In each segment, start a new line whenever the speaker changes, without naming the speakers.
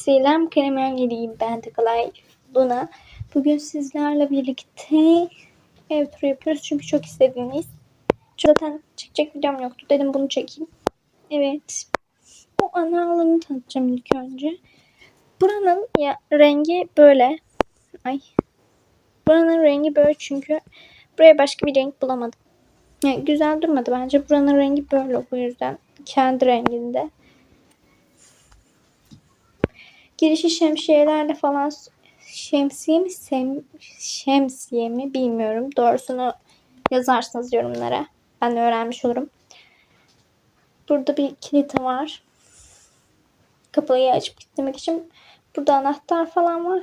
Selam Kremer geleyim ben Takalay Luna. Bugün sizlerle birlikte ev turu yapıyoruz çünkü çok istediğiniz. Zaten çekecek videom yoktu dedim bunu çekeyim. Evet. Bu ana alanı tanıtacağım ilk önce. Buranın ya rengi böyle. Ay. Buranın rengi böyle çünkü buraya başka bir renk bulamadım. Yani güzel durmadı bence. Buranın rengi böyle bu yüzden. Kendi renginde. Girişi şemsiyelerle falan şemsiye mi sem, şemsiye mi bilmiyorum. Doğrusunu yazarsınız yorumlara. Ben de öğrenmiş olurum. Burada bir kilit var. Kapıyı açıp gitmek için. Burada anahtar falan var.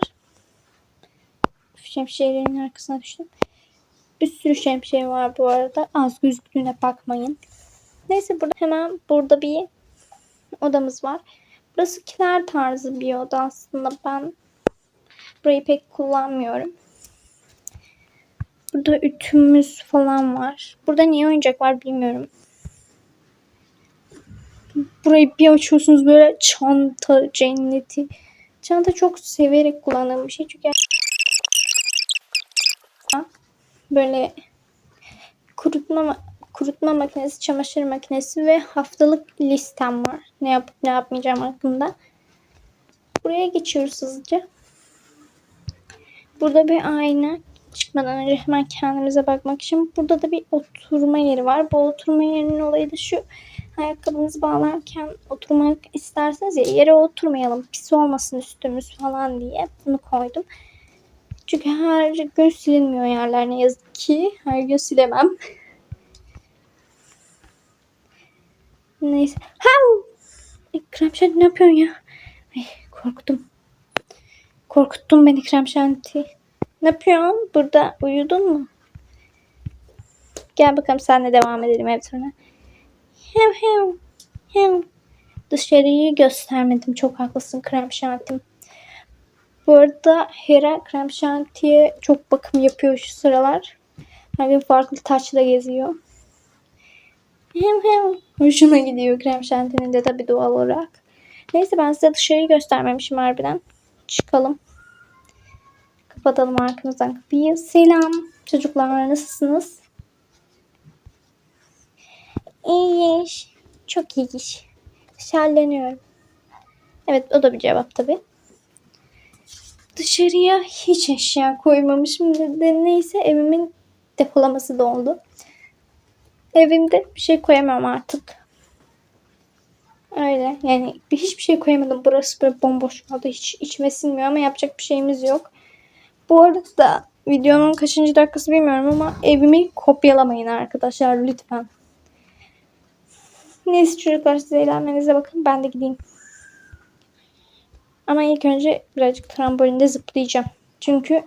Şemsiyelerin arkasına düştüm. Bir sürü şemsiye var bu arada. Az gözüktüğüne bakmayın. Neyse burada hemen burada bir odamız var. Burası kiler tarzı bir oda aslında. Ben burayı pek kullanmıyorum. Burada ütümüz falan var. Burada niye oyuncak var bilmiyorum. Burayı bir açıyorsunuz böyle çanta cenneti. Çanta çok severek kullandığım bir şey. Çünkü böyle kurutma kurutma makinesi, çamaşır makinesi ve haftalık listem var. Ne yapıp ne yapmayacağım hakkında. Buraya geçiyoruz hızlıca. Burada bir ayna. Çıkmadan önce hemen kendimize bakmak için. Burada da bir oturma yeri var. Bu oturma yerinin olayı da şu. Ayakkabınızı bağlarken oturmak isterseniz ya yere oturmayalım. Pis olmasın üstümüz falan diye bunu koydum. Çünkü her gün silinmiyor yerler ne yazık ki. Her gün silemem. Neyse. Hav! Ay, krem şanti ne yapıyorsun ya? Ay, korktum. Korkuttun beni krem şanti. Ne yapıyorsun? Burada uyudun mu? Gel bakalım senle devam edelim ev turuna. Hem hem hem. Dışarıyı göstermedim. Çok haklısın krem şantim. Bu arada Hera krem çok bakım yapıyor şu sıralar. Her gün farklı taçla geziyor. Hem hem hoşuna gidiyor krem şantinin de tabii doğal olarak. Neyse ben size dışarıyı göstermemişim harbiden. Çıkalım. Kapatalım arkamızdan kapıyı. Selam çocuklar nasılsınız? İyi iş. Çok iyi iş. Şerleniyorum. Evet o da bir cevap tabii. Dışarıya hiç eşya koymamışım. Neyse evimin depolaması doldu. Evimde bir şey koyamam artık. Öyle yani bir hiçbir şey koyamadım. Burası böyle bomboş kaldı. Hiç içime sinmiyor ama yapacak bir şeyimiz yok. Bu arada videonun kaçıncı dakikası bilmiyorum ama evimi kopyalamayın arkadaşlar lütfen. Neyse çocuklar siz eğlenmenize bakın. Ben de gideyim. Ama ilk önce birazcık trambolinde zıplayacağım. Çünkü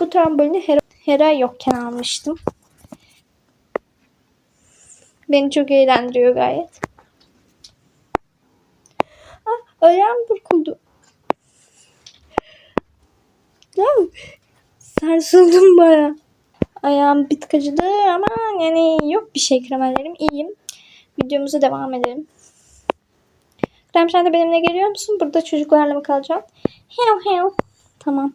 bu trambolini Hera, Hera yokken almıştım. Beni çok eğlendiriyor gayet. Ah, ayağım burkuldu. Ya, sarsıldım baya. Ayağım bir tık acıdı ama yani yok bir şey kremellerim. iyiyim. Videomuza devam edelim. Krem sen de benimle geliyor musun? Burada çocuklarla mı kalacaksın? Hev hev. Tamam.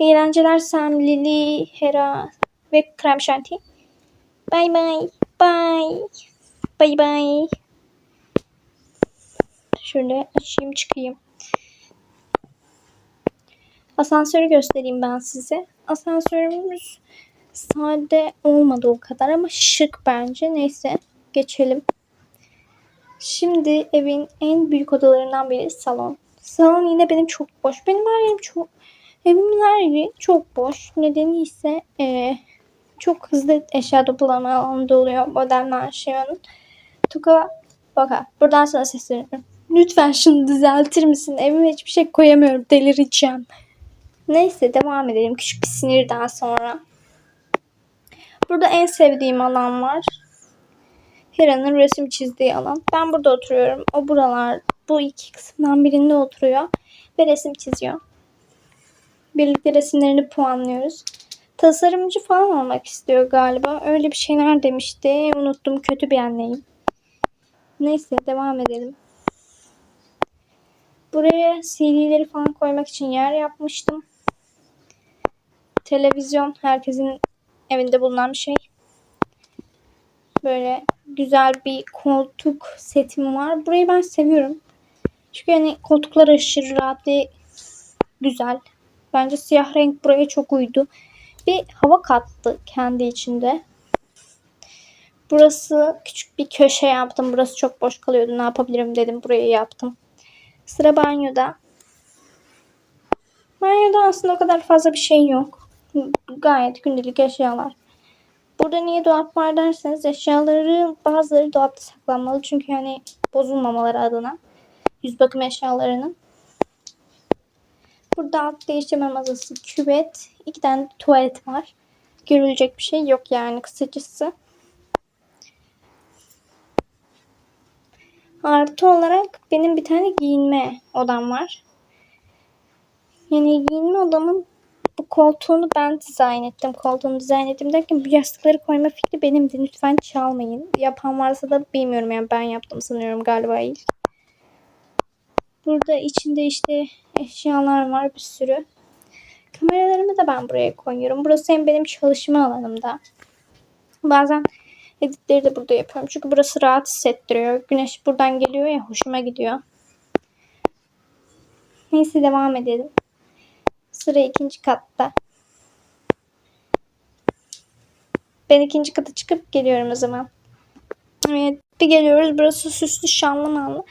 Eğlenceler Sam, Lily, Hera ve Krem Şanti. Bye bye. Bye. Bye bye. Şöyle açayım çıkayım. Asansörü göstereyim ben size. Asansörümüz sade olmadı o kadar ama şık bence. Neyse geçelim. Şimdi evin en büyük odalarından biri salon. Salon yine benim çok boş. Benim her yerim çok evimin her yeri çok boş. Nedeni ise e, çok hızlı eşya toplama alanında oluyor modern manşiyanın. Tuka baka buradan sana sesleniyorum. Lütfen şunu düzeltir misin? Evime hiçbir şey koyamıyorum. Delireceğim. Neyse devam edelim. Küçük bir sinirden sonra. Burada en sevdiğim alan var. Hera'nın resim çizdiği alan. Ben burada oturuyorum. O buralar bu iki kısımdan birinde oturuyor ve resim çiziyor. Birlikte resimlerini puanlıyoruz. Tasarımcı falan olmak istiyor galiba. Öyle bir şeyler demişti. Unuttum. Kötü bir anneyim. Neyse devam edelim. Buraya CD'leri falan koymak için yer yapmıştım. Televizyon herkesin evinde bulunan bir şey. Böyle güzel bir koltuk setim var. Burayı ben seviyorum. Çünkü hani koltuklar aşırı rahat ve güzel. Bence siyah renk buraya çok uydu. Bir hava kattı kendi içinde. Burası küçük bir köşe yaptım. Burası çok boş kalıyordu. Ne yapabilirim dedim. Burayı yaptım. Sıra banyoda. Banyoda aslında o kadar fazla bir şey yok. Gayet gündelik eşyalar. Burada niye dolap var derseniz eşyaları bazıları dolapta saklanmalı. Çünkü yani bozulmamaları adına. Yüz bakım eşyalarının. Burada alt değiştirme masası, küvet, iki tane tuvalet var. Görülecek bir şey yok yani kısacası. Artı olarak benim bir tane giyinme odam var. Yani giyinme odamın bu koltuğunu ben dizayn ettim. Koltuğunu dizayn ettim derken bu yastıkları koyma fikri benimdi. Lütfen çalmayın. Yapan varsa da bilmiyorum yani ben yaptım sanıyorum galiba ilk. Burada içinde işte eşyalar var bir sürü. Kameralarımı da ben buraya koyuyorum. Burası hem benim çalışma alanımda. Bazen editleri de burada yapıyorum. Çünkü burası rahat hissettiriyor. Güneş buradan geliyor ya hoşuma gidiyor. Neyse devam edelim. Sıra ikinci katta. Ben ikinci kata çıkıp geliyorum o zaman. Evet bir geliyoruz. Burası süslü şanlı manlı.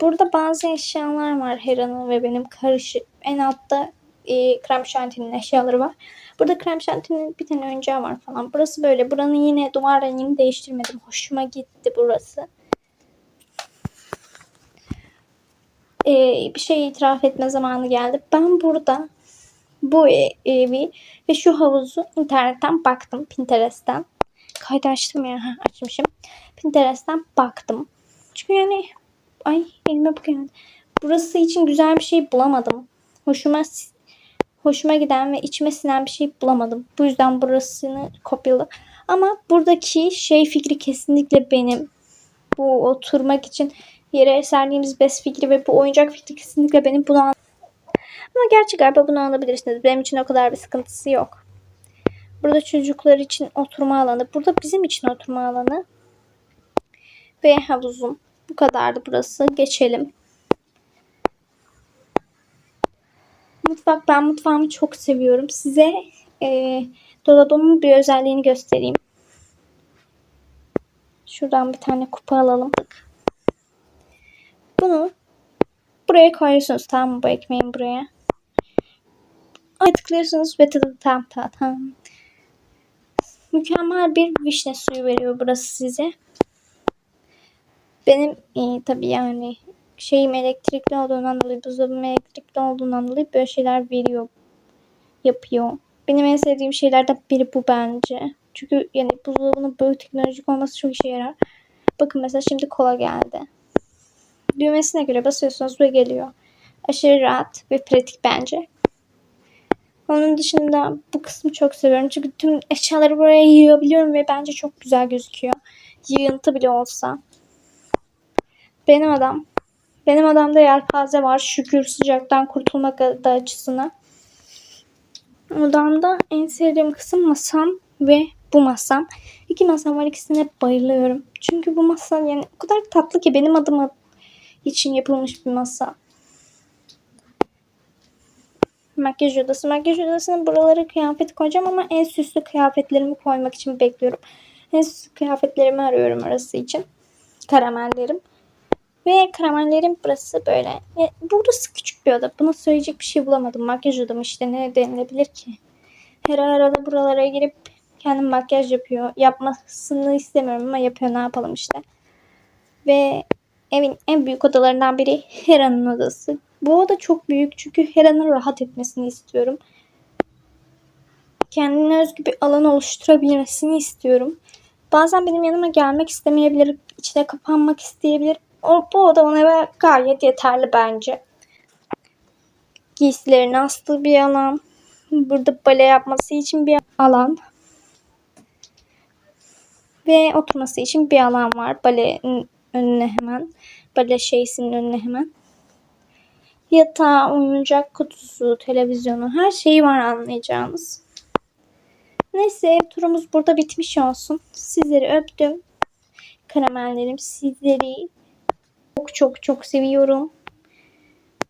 Burada bazı eşyalar var Hera'nın ve benim karışık. En altta e, krem şantinin eşyaları var. Burada krem şantinin bir tane oyuncağı var falan. Burası böyle. Buranın yine duvar rengini değiştirmedim. Hoşuma gitti burası. E, bir şey itiraf etme zamanı geldi. Ben burada bu e- evi ve şu havuzu internetten baktım. Pinterest'ten. Kaydı açtım ya. Ha, açmışım. Pinterest'ten baktım. Çünkü yani ay elime bu geldi. Burası için güzel bir şey bulamadım. Hoşuma hoşuma giden ve içime sinen bir şey bulamadım. Bu yüzden burasını kopyaladım. Ama buradaki şey fikri kesinlikle benim. Bu oturmak için yere serdiğimiz bez fikri ve bu oyuncak fikri kesinlikle benim. Bunu an- Ama gerçi galiba bunu anlayabilirsiniz. Benim için o kadar bir sıkıntısı yok. Burada çocuklar için oturma alanı. Burada bizim için oturma alanı. Ve havuzum. Bu kadardı burası. Geçelim. Mutfak. Ben mutfağımı çok seviyorum. Size e, dolabımın bir özelliğini göstereyim. Şuradan bir tane kupa alalım. Bunu buraya koyuyorsunuz. Tamam mı? Bu ekmeğin buraya. Ay tıklıyorsunuz ve tadı tam tam tam. Mükemmel bir vişne suyu veriyor burası size. Benim e, tabii yani şeyim elektrikli olduğundan dolayı buzdolabım elektrikli olduğundan dolayı böyle şeyler veriyor. Yapıyor. Benim en sevdiğim şeylerden biri bu bence. Çünkü yani buzdolabının böyle teknolojik olması çok işe yarar. Bakın mesela şimdi kola geldi. Düğmesine göre basıyorsunuz ve geliyor. Aşırı rahat ve pratik bence. Onun dışında bu kısmı çok seviyorum. Çünkü tüm eşyaları buraya yığabiliyorum ve bence çok güzel gözüküyor. Yığıntı bile olsa. Benim adam. Benim adamda yelpaze var. Şükür sıcaktan kurtulmak adı açısına. Odamda en sevdiğim kısım masam ve bu masam. İki masam var. İkisine bayılıyorum. Çünkü bu masa yani o kadar tatlı ki benim adıma için yapılmış bir masa. Makyaj odası. Makyaj odasının buraları kıyafet koyacağım ama en süslü kıyafetlerimi koymak için bekliyorum. En süslü kıyafetlerimi arıyorum arası için. Karamellerim. Ve karamellerim burası böyle. Ya, burası küçük bir oda. Buna söyleyecek bir şey bulamadım. Makyaj odam işte ne denilebilir ki? Her arada buralara girip kendim makyaj yapıyor. Yapmasını istemiyorum ama yapıyor ne yapalım işte. Ve evin en büyük odalarından biri Hera'nın odası. Bu oda çok büyük çünkü Hera'nın rahat etmesini istiyorum. Kendine özgü bir alan oluşturabilmesini istiyorum. Bazen benim yanıma gelmek istemeyebilir, içine kapanmak isteyebilir. O, bu oda ona gayet yeterli bence. Giysilerini astığı bir alan. Burada bale yapması için bir alan. Ve oturması için bir alan var. Balenin önüne hemen. Bale şeysinin önüne hemen. Yatağı, oyuncak kutusu, televizyonu her şeyi var anlayacağınız. Neyse ev turumuz burada bitmiş olsun. Sizleri öptüm. Karamellerim sizleri çok çok çok seviyorum.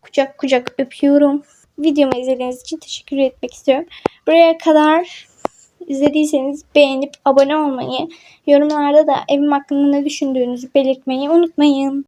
Kucak kucak öpüyorum. Videomu izlediğiniz için teşekkür etmek istiyorum. Buraya kadar izlediyseniz beğenip abone olmayı, yorumlarda da evim hakkında ne düşündüğünüzü belirtmeyi unutmayın.